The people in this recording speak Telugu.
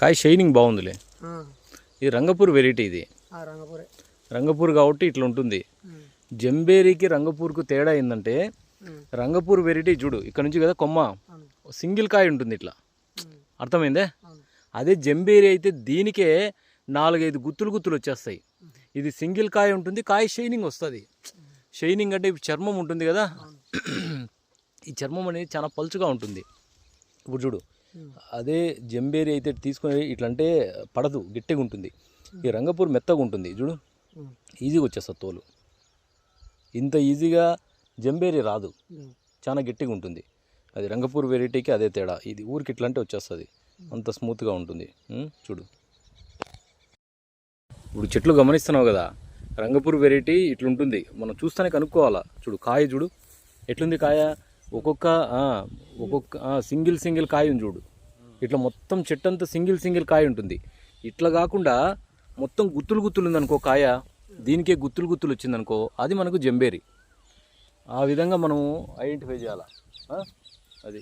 కాయ షైనింగ్ బాగుందిలే. ఇది రంగపూర్ వెరైటీ ఇది. రంగపూరే. కాబట్టి ఇట్లా ఉంటుంది. జంబేరికి రంగపూర్కు తేడా ఏంటంటే రంగపూర్ వెరైటీ చూడు ఇక్కడ నుంచి కదా కొమ్మ సింగిల్ కాయ ఉంటుంది ఇట్లా. అర్థమైందే? అదే జంబేరి అయితే దీనికే నాలుగైదు గుత్తులు గుత్తులు వచ్చేస్తాయి. ఇది సింగిల్ కాయ ఉంటుంది కాయ షైనింగ్ వస్తుంది. షైనింగ్ అంటే చర్మం ఉంటుంది కదా. ఈ చర్మం అనేది చాలా పలుచుగా ఉంటుంది. ఇప్పుడు చూడు అదే జంబేరి అయితే తీసుకుని ఇట్లా అంటే పడదు గట్టిగా ఉంటుంది ఈ రంగపూర్ మెత్తగా ఉంటుంది చూడు ఈజీగా వచ్చేస్తుంది తోలు. ఇంత ఈజీగా జంబేరి రాదు. చాలా గట్టిగా ఉంటుంది అది రంగపూర్ వెరైటీకి అదే తేడా. ఇది ఊరికి ఇట్లా అంటే వచ్చేస్తుంది. అంత స్మూత్గా ఉంటుంది? చూడు. ఇప్పుడు చెట్లు గమనిస్తున్నావు కదా? రంగపూర్ వెరైటీ ఇట్లుంటుంది. మనం చూస్తేనే కనుక్కోవాలా? చూడు కాయ చూడు. ఎట్లుంది కాయ? ఒక్కొక్క ఒక్కొక్క సింగిల్ సింగిల్ కాయ ఉంది చూడు. ఇట్లా మొత్తం చెట్టు అంతా సింగిల్ సింగిల్ కాయ ఉంటుంది. ఇట్లా కాకుండా మొత్తం గుత్తులు గుత్తులు ఉందనుకో కాయ. దీనికే గుత్తులు గుత్తులు వచ్చిందనుకో అది మనకు జంబేరి. ఆ విధంగా మనము ఐడెంటిఫై చేయాలా? అది.